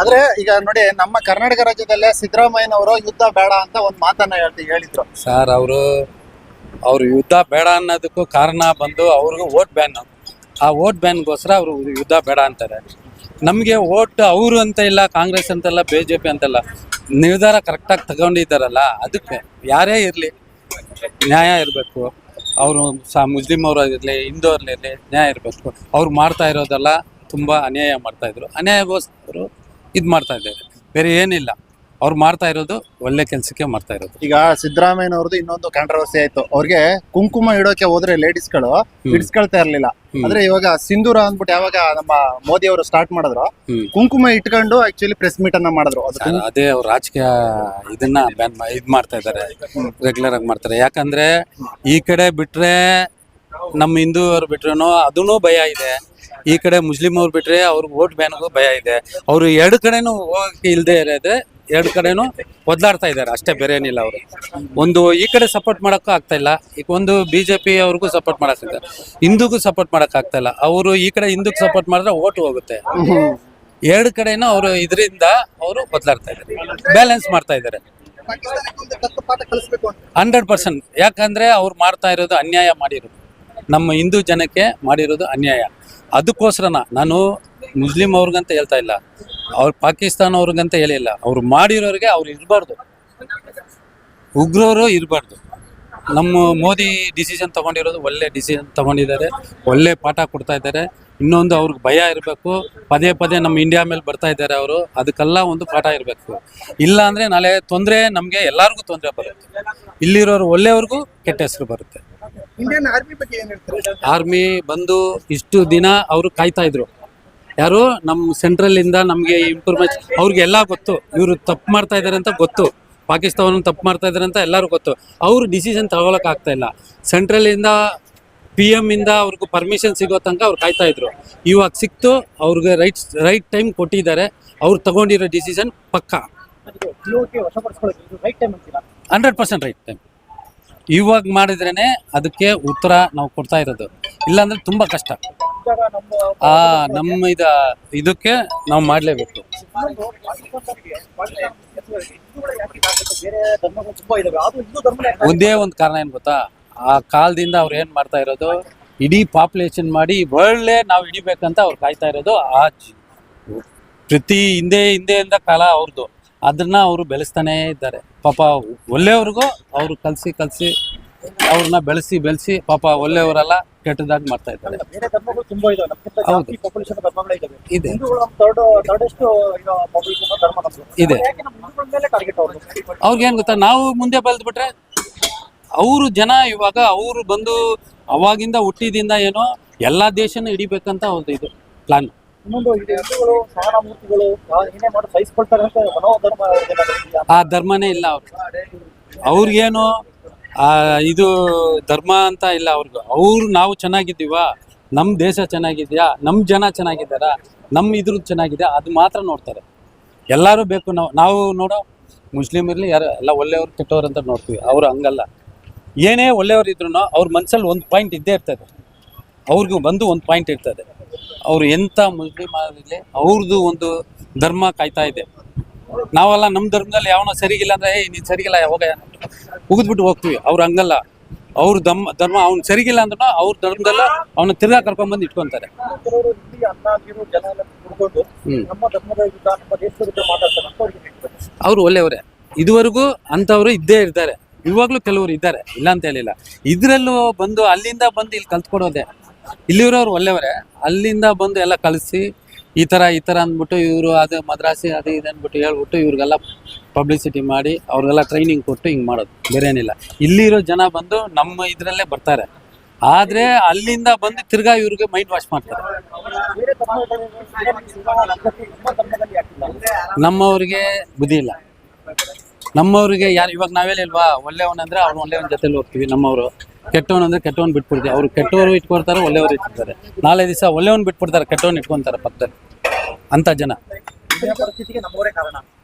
ಆದ್ರೆ ಈಗ ನೋಡಿ, ನಮ್ಮ ಕರ್ನಾಟಕ ರಾಜ್ಯದಲ್ಲೇ ಸಿದ್ದರಾಮಯ್ಯನವರು ಯುದ್ಧ ಬೇಡ ಅಂತ ಒಂದು ಮಾತನ್ನ ಹೇಳ್ತಿ ಹೇಳಿದ್ರು. ಸರ್ ಅವರು, ಅವ್ರು ಯುದ್ಧ ಬೇಡ ಅನ್ನೋದಕ್ಕೂ ಕಾರಣ ಬಂದು ಅವ್ರಿಗೂ ಓಟ್ ಬ್ಯಾನ್ ಆ ಓಟ್ ಬ್ಯಾನ್ಗೋಸ್ಕರ ಅವರು ಯುದ್ಧ ಬೇಡ ಅಂತಾರೆ. ನಮಗೆ ಓಟ್ ಅವರು ಅಂತ ಇಲ್ಲ, ಕಾಂಗ್ರೆಸ್ ಅಂತಲ್ಲ ಬಿ ಜೆ ಪಿ ಅಂತಲ್ಲ ನಿರ್ಧಾರ ಕರೆಕ್ಟಾಗಿ ತಗೊಂಡಿದ್ದಾರಲ್ಲ, ಅದಕ್ಕೆ ಯಾರೇ ಇರಲಿ, ನ್ಯಾಯ ಇರಬೇಕು. ಅವರು ಸಹ ಮುಸ್ಲಿಂ ಅವರು ಇರಲಿ ಹಿಂದೂ ಇರಲಿ ನ್ಯಾಯ ಇರಬೇಕು. ಅವ್ರು ಮಾಡ್ತಾ ಇರೋದೆಲ್ಲ ತುಂಬ ಅನ್ಯಾಯ ಮಾಡ್ತಾ ಇದ್ರು. ಅನ್ಯಾಯಗೋಸ್ಕರ ಇದು ಮಾಡ್ತಾ ಇದ್ದಾರೆ. ಬೇರೆ ಏನಿಲ್ಲ. ಅವ್ರು ಮಾಡ್ತಾ ಇರೋದು ಒಳ್ಳೆ ಕೆಲಸಕ್ಕೆ ಮಾಡ್ತಾ ಇರೋದು. ಈಗ ಸಿದ್ದರಾಮಯ್ಯನವ್ರದ್ದು ಇನ್ನೊಂದು ಕಾಂಟ್ರವರ್ಸಿ ಆಯ್ತು. ಅವ್ರಿಗೆ ಕುಂಕುಮ ಇಡೋಕೆ ಹೋದ್ರೆ ಲೇಡೀಸ್ಗಳು ಇಡ್ಸ್ಕೊಳ್ತಾ ಇರ್ಲಿಲ್ಲ. ಅಂದ್ರೆ ಇವಾಗ ಸಿಂಧೂರ ಅಂದ್ಬಿಟ್ಟು ಯಾವಾಗ ನಮ್ಮ ಮೋದಿ ಅವರು ಸ್ಟಾರ್ಟ್ ಮಾಡಿದ್ರು. ಕುಂಕುಮ ಇಟ್ಕೊಂಡು ಆಕ್ಚುಲಿ ಪ್ರೆಸ್ ಮೀಟ್ ಅನ್ನ ಮಾಡಿದ್ರು. ಅದು ಅದೇ ಅವ್ರು ರಾಜಕೀಯ ಇದನ್ನ ಬ್ಯಾನ್ ಇದು ಮಾಡ್ತಾ ಇದ್ದಾರೆ. ರೆಗ್ಯುಲರ್ ಆಗಿ ಮಾಡ್ತಾರೆ. ಯಾಕಂದ್ರೆ ಈ ಕಡೆ ಬಿಟ್ರೆ ನಮ್ಮ ಹಿಂದೂಯವ್ರು ಬಿಟ್ರು ಅದೂ ಭಯ ಇದೆ. ಈ ಕಡೆ ಮುಸ್ಲಿಂ ಅವ್ರು ಬಿಟ್ರೆ ಅವ್ರಿಗೆ ಓಟ್ ಬ್ಯಾನ್ಗೂ ಭಯ ಇದೆ. ಅವರು ಎರಡು ಕಡೆನೂ ಹೋಗಕ್ಕೆ ಇಲ್ಲದೆ ಇರೋದ್ರೆ ಎರಡು ಕಡೆನೂ ಒದ್ದಾಡ್ತಾ ಇದ್ದಾರೆ. ಅಷ್ಟೇ ಬೇರೆ ಏನಿಲ್ಲ ಅವರು. ಒಂದು ಈ ಕಡೆ ಸಪೋರ್ಟ್ ಮಾಡೋಕ್ಕೂ ಆಗ್ತಾ ಇಲ್ಲ. ಈಗ ಒಂದು ಬಿ ಜೆ ಪಿ ಅವ್ರಿಗೂ ಸಪೋರ್ಟ್ ಮಾಡೋಕ್ಕಾಗ್ತದೆ ಹಿಂದೂಗೂ ಸಪೋರ್ಟ್ ಮಾಡೋಕ್ಕಾಗ್ತಾ ಆಗ್ತಾ ಇಲ್ಲ. ಅವರು ಈ ಕಡೆ ಹಿಂದೂಗೆ ಸಪೋರ್ಟ್ ಮಾಡಿದ್ರೆ ಓಟ್ ಹೋಗುತ್ತೆ. ಎರಡು ಕಡೆನೂ ಅವರು ಇದರಿಂದ ಅವರು ಬದಲಾಡ್ತಾ ಇದ್ದಾರೆ. ಬ್ಯಾಲೆನ್ಸ್ ಮಾಡ್ತಾ ಇದ್ದಾರೆ. ಹಂಡ್ರೆಡ್ ಪರ್ಸೆಂಟ್ ಯಾಕಂದ್ರೆ ಅವ್ರು ಮಾಡ್ತಾ ಇರೋದು ಅನ್ಯಾಯ ಮಾಡಿರೋದು. ನಮ್ಮ ಹಿಂದೂ ಜನಕ್ಕೆ ಮಾಡಿರೋದು ಅನ್ಯಾಯ. ಅದಕ್ಕೋಸ್ಕರನ ನಾನು ಮುಸ್ಲಿಂ ಅವ್ರಿಗಂತ ಹೇಳ್ತಾ ಇಲ್ಲ. ಅವ್ರು ಪಾಕಿಸ್ತಾನ ಅವ್ರಿಗಂತ ಹೇಳಿಲ್ಲ ಅವ್ರು ಮಾಡಿರೋರಿಗೆ ಅವ್ರು ಇರಬಾರ್ದು. ಉಗ್ರವರು ಇರಬಾರ್ದು. ನಮ್ಮ ಮೋದಿ ಡಿಸಿಷನ್ ತಗೊಂಡಿರೋದು ಒಳ್ಳೆ ಡಿಸಿಷನ್ ತಗೊಂಡಿದ್ದಾರೆ. ಒಳ್ಳೆ ಪಾಠ ಕೊಡ್ತಾ ಇದ್ದಾರೆ. ಇನ್ನೊಂದು ಅವ್ರಿಗೆ ಭಯ ಇರಬೇಕು. ಪದೇ ಪದೇ ನಮ್ಮ ಇಂಡಿಯಾ ಮೇಲೆ ಬರ್ತಾ ಇದ್ದಾರೆ ಅವರು. ಅದಕ್ಕೆಲ್ಲ ಒಂದು ಪಾಠ ಇರಬೇಕು. ಇಲ್ಲ ಅಂದ್ರೆ ನಾಳೆ ತೊಂದರೆ ನಮಗೆ ಎಲ್ಲರಿಗೂ ತೊಂದರೆ ಬರುತ್ತೆ. ಇಲ್ಲಿರೋರು ಒಳ್ಳೆಯವ್ರಿಗೂ ಕೆಟ್ಟ ಹೆಸರು ಬರುತ್ತೆ. ಇಂಡಿಯನ್ ಆರ್ಮಿ ಬಗ್ಗೆ ಏನ್ ಹೇಳ್ತಾರೆ? ಆರ್ಮಿ ಬಂದು ಇಷ್ಟು ದಿನ ಅವರು ಕಾಯ್ತಾ ಇದ್ರು. ಯಾರು? ನಮ್ಮ ಸೆಂಟ್ರಲ್ ಇಂದ ನಮಗೆ ಇನ್ಫಾರ್ಮೇಶನ್ ಅವ್ರಿಗೆ ಎಲ್ಲ ಗೊತ್ತು. ಇವರು ತಪ್ಪು ಮಾಡ್ತಾ ಇದ್ದಾರೆ ಅಂತ ಗೊತ್ತು. ಪಾಕಿಸ್ತಾನ ತಪ್ಪು ಮಾಡ್ತಾ ಇದ್ದಾರೆ ಅಂತ ಎಲ್ಲರೂ ಗೊತ್ತು. ಅವರು ಡಿಸಿಷನ್ ತಗೊಳಕ್ ಆಗ್ತಾ ಇಲ್ಲ. ಸೆಂಟ್ರಲ್ ಇಂದ ಪಿ ಎಂ ಇಂದ ಅವ್ರಿಗೂ ಪರ್ಮಿಷನ್ ಸಿಗೋ ತನಕ ಅವ್ರು ಕಾಯ್ತಾ ಇದ್ರು. ಇವಾಗ ಸಿಕ್ತು ಅವ್ರಿಗೆ ರೈಟ್ ರೈಟ್ ಟೈಮ್ ಕೊಟ್ಟಿದ್ದಾರೆ. ಅವ್ರು ತಗೊಂಡಿರೋ ಡಿಸಿಷನ್ ಪಕ್ಕ. ಹಂಡ್ರೆಡ್ ಪರ್ಸೆಂಟ್ ರೈಟ್ ಟೈಮ್ ಇವಾಗ ಮಾಡಿದ್ರೇನೆ ಅದಕ್ಕೆ ಉತ್ತರ ನಾವು ಕೊಡ್ತಾ ಇರೋದು. ಇಲ್ಲಾಂದ್ರೆ ತುಂಬಾ ಕಷ್ಟ. ಆ, ನಮ್ಮ ಇದ, ಇದಕ್ಕೆ ನಾವು ಮಾಡಲೇಬೇಕು. ಒಂದೇ ಒಂದು ಕಾರಣ ಏನು ಗೊತ್ತಾ? ಆ ಕಾಲದಿಂದ ಅವ್ರು ಏನು ಮಾಡ್ತಾ ಇರೋದು? ಇಡೀ ಪಾಪ್ಯುಲೇಷನ್ ಮಾಡಿ ಒಳ್ಳೆ ನಾವು ಹಿಡಿಬೇಕಂತ ಅವ್ರು ಕಾಯ್ತಾ ಇರೋದು ಆ ಪ್ರತಿ ಹಿಂದೆ ಹಿಂದೆಯಿಂದ ಕಾಲ ಅವ್ರದ್ದು ಅದನ್ನ ಅವರು ಬೆಳೆಸ್ತಾನೇ ಇದ್ದಾರೆ. ಪಾಪ ಒಳ್ಳೆಯವ್ರಿಗೂ ಅವರು ಕಲಸಿ ಕಲಸಿ ಅವ್ರನ್ನ ಬೆಳೆಸಿ ಬೆಳೆಸಿ ಪಾಪ ಒಳ್ಳೆಯವರೆಲ್ಲ ಕೆಟ್ಟದಾಗಿ ಮಾಡ್ತಾ ಇದ್ದಾರೆ. ಇದೆ. ಇದೆ. ಅವ್ರಿಗೇನು ಗೊತ್ತಾ? ನಾವು ಮುಂದೆ ಬೆಳೆದ್ಬಿಟ್ರೆ ಅವರು ಜನ ಇವಾಗ ಅವರು ಬಂದು ಅವಾಗಿಂದ ಹುಟ್ಟಿದಿಂದ ಏನೋ ಎಲ್ಲ ದೇಶನೂ ಹಿಡಿಬೇಕಂತ ಒಂದು ಇದು ಪ್ಲಾನ್ ಇನ್ನೊಂದು ಹಿಂದೂಗಳು ಏನೇ ಮಾಡಿ ಸಹಿಸ್ಕೊಳ್ತಾರೆ ಅಂತ ಮನೋಧರ್ಮ ಆ ಧರ್ಮನೇ ಇಲ್ಲ ಅವ್ರಿಗೆ. ಅವ್ರಿಗೇನು ಇದು ಧರ್ಮ ಅಂತ ಇಲ್ಲ ಅವ್ರಿಗೂ. ಅವ್ರು ನಾವು ಚೆನ್ನಾಗಿದ್ದೀವ? ನಮ್ಮ ದೇಶ ಚೆನ್ನಾಗಿದ್ಯಾ? ನಮ್ಮ ಜನ ಚೆನ್ನಾಗಿದ್ದಾರಾ? ನಮ್ಮ ಇದ್ರ ಚೆನ್ನಾಗಿದೆ, ಅದು ಮಾತ್ರ ನೋಡ್ತಾರೆ. ಎಲ್ಲರೂ ಬೇಕು ನಾವು. ನಾವು ನೋಡೋ ಮುಸ್ಲಿಮ್ ಇರಲಿ, ಯಾರು, ಎಲ್ಲ ಒಳ್ಳೆಯವ್ರು, ಕೆಟ್ಟವ್ರು ಅಂತ ನೋಡ್ತೀವಿ. ಅವ್ರು ಹಂಗಲ್ಲ. ಏನೇ ಒಳ್ಳೆಯವ್ರು ಇದ್ರು ಅವ್ರ ಮನ್ಸಲ್ಲಿ ಒಂದು ಪಾಯಿಂಟ್ ಇದ್ದೇ ಇರ್ತದೆ. ಅವ್ರಿಗೂ ಬಂದು ಒಂದು ಪಾಯಿಂಟ್ ಇರ್ತದೆ. ಅವ್ರು ಎಂಥ ಮುಸ್ಲಿಮ್ ಆಗಲಿ ಅವ್ರದ್ದು ಒಂದು ಧರ್ಮ ಕಾಯ್ತಾ ಇದೆ. ನಾವೆಲ್ಲ ನಮ್ಮ ಧರ್ಮದಲ್ಲಿ ಯಾವನೋ ಸರಿಗಿಲ್ಲ ಅಂದ್ರೆ ಏ ನೀನು ಸರಿಗಿಲ್ಲ, ಹೋಗ. ಉಗಿದ್ಬಿಟ್ಟು ಹೋಗ್ತೀವಿ. ಅವ್ರು ಹಂಗಲ್ಲ. ಅವ್ರ ಧರ್ಮ ಧರ್ಮ ಅವ್ನು ಸರಿಗಿಲ್ಲ ಅಂದ್ರೂ ಅವ್ರ ಧರ್ಮದಲ್ಲ ಅವನ ತಿರ್ಗಾ ಇಟ್ಕೊಂತಾರೆ ಅಂತ ಅವ್ರಿಗೆ ಹೇಳ್ತಾರೆ. ಅವ್ರು ಒಳ್ಳೆಯವರೇ. ಇದುವರೆಗೂ ಅಂಥವ್ರು ಇದ್ದೇ ಇರ್ತಾರೆ. ಇವಾಗಲೂ ಕೆಲವರು ಇದ್ದಾರೆ. ಇಲ್ಲ ಅಂತ ಹೇಳಿಲ್ಲ. ಇದರಲ್ಲೂ ಬಂದು ಅಲ್ಲಿಂದ ಬಂದು ಇಲ್ಲಿ ಕಲ್ತ್ಕೊಡೋದೆ. ಇಲ್ಲಿರೋರು ಒಳ್ಳೆಯವರೇ. ಅಲ್ಲಿಂದ ಬಂದು ಎಲ್ಲ ಕಲಿಸಿ, ಈ ಥರ ಈ ಥರ ಅಂದ್ಬಿಟ್ಟು ಇವರು ಅದು ಮದ್ರಾಸಿ ಅದು ಇದು ಅಂದ್ಬಿಟ್ಟು ಹೇಳ್ಬಿಟ್ಟು ಇವ್ರಿಗೆಲ್ಲ ಪಬ್ಲಿಸಿಟಿ ಮಾಡಿ, ಅವ್ರಿಗೆಲ್ಲ ಟ್ರೈನಿಂಗ್ ಕೊಟ್ಟು ಹಿಂಗೆ ಮಾಡೋದು. ಬೇರೆ ಏನಿಲ್ಲ. ಇಲ್ಲಿರೋ ಜನ ಬಂದು ನಮ್ಮ ಇದರಲ್ಲೇ ಬರ್ತಾರೆ. ಆದರೆ ಅಲ್ಲಿಂದ ಬಂದು ತಿರ್ಗಾ ಇವ್ರಿಗೆ ಮೈಂಡ್ ವಾಶ್ ಮಾಡ್ತಾರೆ. ನಮ್ಮವ್ರಿಗೆ ಬುದ್ಧಿ ಇಲ್ಲ. ನಮ್ಮವ್ರಿಗೆ ಯಾರು, ಇವಾಗ ನಾವೇಲಿಲ್ವಾ ಒಳ್ಳೆಯವನಂದ್ರೆ ಅವ್ನು ಒಳ್ಳೆಯವನ ಜೊತೆಲಿ ಹೋಗ್ತೀವಿ ನಮ್ಮವರು. ಕೆಟ್ಟವನು ಅಂದ್ರೆ ಕೆಟ್ಟವನ್ ಬಿಟ್ಬಿಡ್ತೀವಿ. ಅವ್ರು ಕೆಟ್ಟವರು ಇಟ್ಕೊಳ್ತಾರೆ, ಒಳ್ಳೆಯವರು ಇಟ್ಕೊಳ್ತಾರೆ. ನಾಳೆ ದಿವಸ ಒಳ್ಳೆಯವನ್ ಬಿಟ್ಬಿಡ್ತಾರೆ, ಕೆಟ್ಟವನ್ ಇಟ್ಕೊಂತಾರೆ ಪಕ್ಕದಲ್ಲಿ. ಅಂತ ಜನ.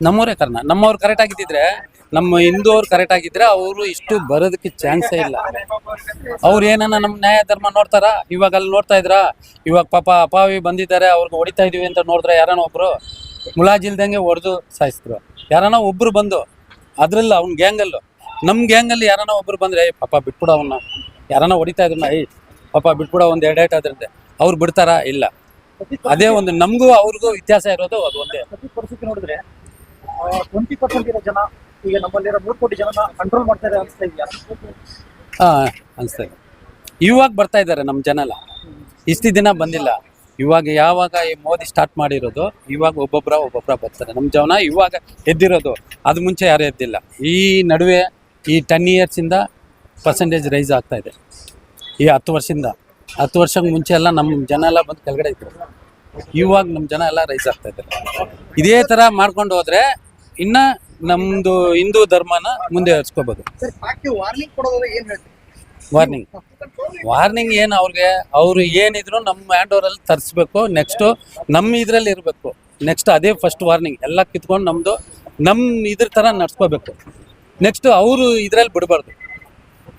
ನಮ್ಮವರೇ ಕಾರಣ. ನಮ್ಮವರೇ ಕರೆಕ್ಟ್ ಆಗಿದ್ದಿದ್ರೆ, ನಮ್ಮ ಹಿಂದೂ ಅವ್ರು ಕರೆಕ್ಟ್ ಆಗಿದ್ರೆ ಅವರು ಇಷ್ಟು ಬರೋದಕ್ಕೆ ಚಾನ್ಸೇ ಇಲ್ಲ. ಅವ್ರು ಏನನ್ನ ನಮ್ಮ ನ್ಯಾಯ ಧರ್ಮ ನೋಡ್ತಾರಾ? ಇವಾಗ ಅಲ್ಲಿ ನೋಡ್ತಾ ಇದ್ರ? ಇವಾಗ ಪಾಪ ಅಪಾವಿ ಬಂದಿದ್ದಾರೆ, ಅವ್ರಿಗೆ ಹೊಡಿತಾ ಇದೀವಿ ಅಂತ ನೋಡಿದ್ರೆ ಯಾರನ್ನ ಒಬ್ರು ಮುಲಾಜಿಲ್ದಂಗೆ ಹೊಡೆದು ಸಾಯಿಸಿದ್ರು. ಯಾರನ್ನ ಒಬ್ರು ಬಂದು, ಅದ್ರಲ್ಲ ಅವ್ನ ಗ್ಯಾಂಗಲ್ಲು ನಮ್ಮ ಗ್ಯಾಂಗಲ್ಲಿ ಯಾರನ್ನ ಒಬ್ರು ಬಂದ್ರೆ ಪಾಪ ಬಿಟ್ಬಿಡ ಅವನ್ನ ಯಾರನ್ನ ಹೊಡಿತಾ ಇದ್ರು ಏಯ್ ಪಾಪ ಬಿಟ್ಬಿಡ ಒಂದು ಎರಡೇಟ್ ಆದ್ರಂತೆ. ಅವ್ರು ಬಿಡ್ತಾರಾ? ಇಲ್ಲ. ಅದೇ ಒಂದು ನಮಗೂ ಅವ್ರಿಗೂ ವ್ಯತ್ಯಾಸ ಇರೋದು ಅದು ಒಂದೇ. ಪರಿಸ್ಥಿತಿ ನೋಡಿದ್ರೆ ಟ್ವೆಂಟಿ ಪರ್ಸೆಂಟ್ ಇರೋ ಜನ ಈಗ ನಮ್ಮಲ್ಲಿರೋ ಮೂರು ಕೋಟಿ ಜನ ಕಂಟ್ರೋಲ್ ಮಾಡ್ತಾರೆ ಅನಿಸ್ತಾ ಇದೆಯಾ? ಹಾ ಇದೆ. ಇವಾಗ ಬರ್ತಾ ಇದ್ದಾರೆ ನಮ್ಮ ಜನ ಎಲ್ಲ ಇಷ್ಟು ದಿನ ಬಂದಿಲ್ಲ. ಇವಾಗ ಯಾವಾಗ ಈ ಮೋದಿ ಸ್ಟಾರ್ಟ್ ಮಾಡಿರೋದು ಇವಾಗ ಒಬ್ಬೊಬ್ಬರ ಒಬ್ಬೊಬ್ಬರ ಬರ್ತಾರೆ. ನಮ್ಮ ಜನ ಇವಾಗ ಎದ್ದಿರೋದು. ಅದು ಮುಂಚೆ ಯಾರು ಎದ್ದಿಲ್ಲ. ಈ ನಡುವೆ ಈ ಟೆನ್ ಇಯರ್ಸಿಂದ ಪರ್ಸೆಂಟೇಜ್ ರೈಸ್ ಆಗ್ತಾ ಇದೆ. ಈ ಹತ್ತು ವರ್ಷದಿಂದ. ಹತ್ತು ವರ್ಷಕ್ಕೆ ಮುಂಚೆ ಎಲ್ಲ ನಮ್ಮ ಜನ ಎಲ್ಲ ಬಂದು ಕೆಳಗಡೆ ಇದ್ರು. ಇವಾಗ ನಮ್ಮ ಜನ ಎಲ್ಲ ರೈಸ್ ಆಗ್ತಾ ಇದ್ದಾರೆ. ಇದೇ ಥರ ಮಾಡ್ಕೊಂಡು ಹೋದರೆ ಇನ್ನ ನಮ್ಮದು ಹಿಂದೂ ಧರ್ಮನ ಮುಂದೆ ಹರಿಸ್ಕೋಬೋದು. ವಾರ್ನಿಂಗ್ ವಾರ್ನಿಂಗ್ ಏನು ಅವ್ರಿಗೆ? ಅವರು ಏನಿದ್ರು ನಮ್ಮ ಹ್ಯಾಂಡ್ ಓವರಲ್ಲಿ ತರಿಸ್ಬೇಕು. ನೆಕ್ಸ್ಟು ನಮ್ಮ ಇದರಲ್ಲಿ ಇರಬೇಕು. ನೆಕ್ಸ್ಟ್ ಅದೇ ಫಸ್ಟ್ ವಾರ್ನಿಂಗ್ ಎಲ್ಲ ಕಿತ್ಕೊಂಡು ನಮ್ಮದು ನಮ್ಮ ಇದ್ರ ಥರ ನಡ್ಸ್ಕೋಬೇಕು. ನೆಕ್ಸ್ಟ್ ಅವರು ಇದ್ರಲ್ಲಿ ಬಿಡಬಾರ್ದು.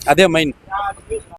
ಅದೇ ಮೈನ್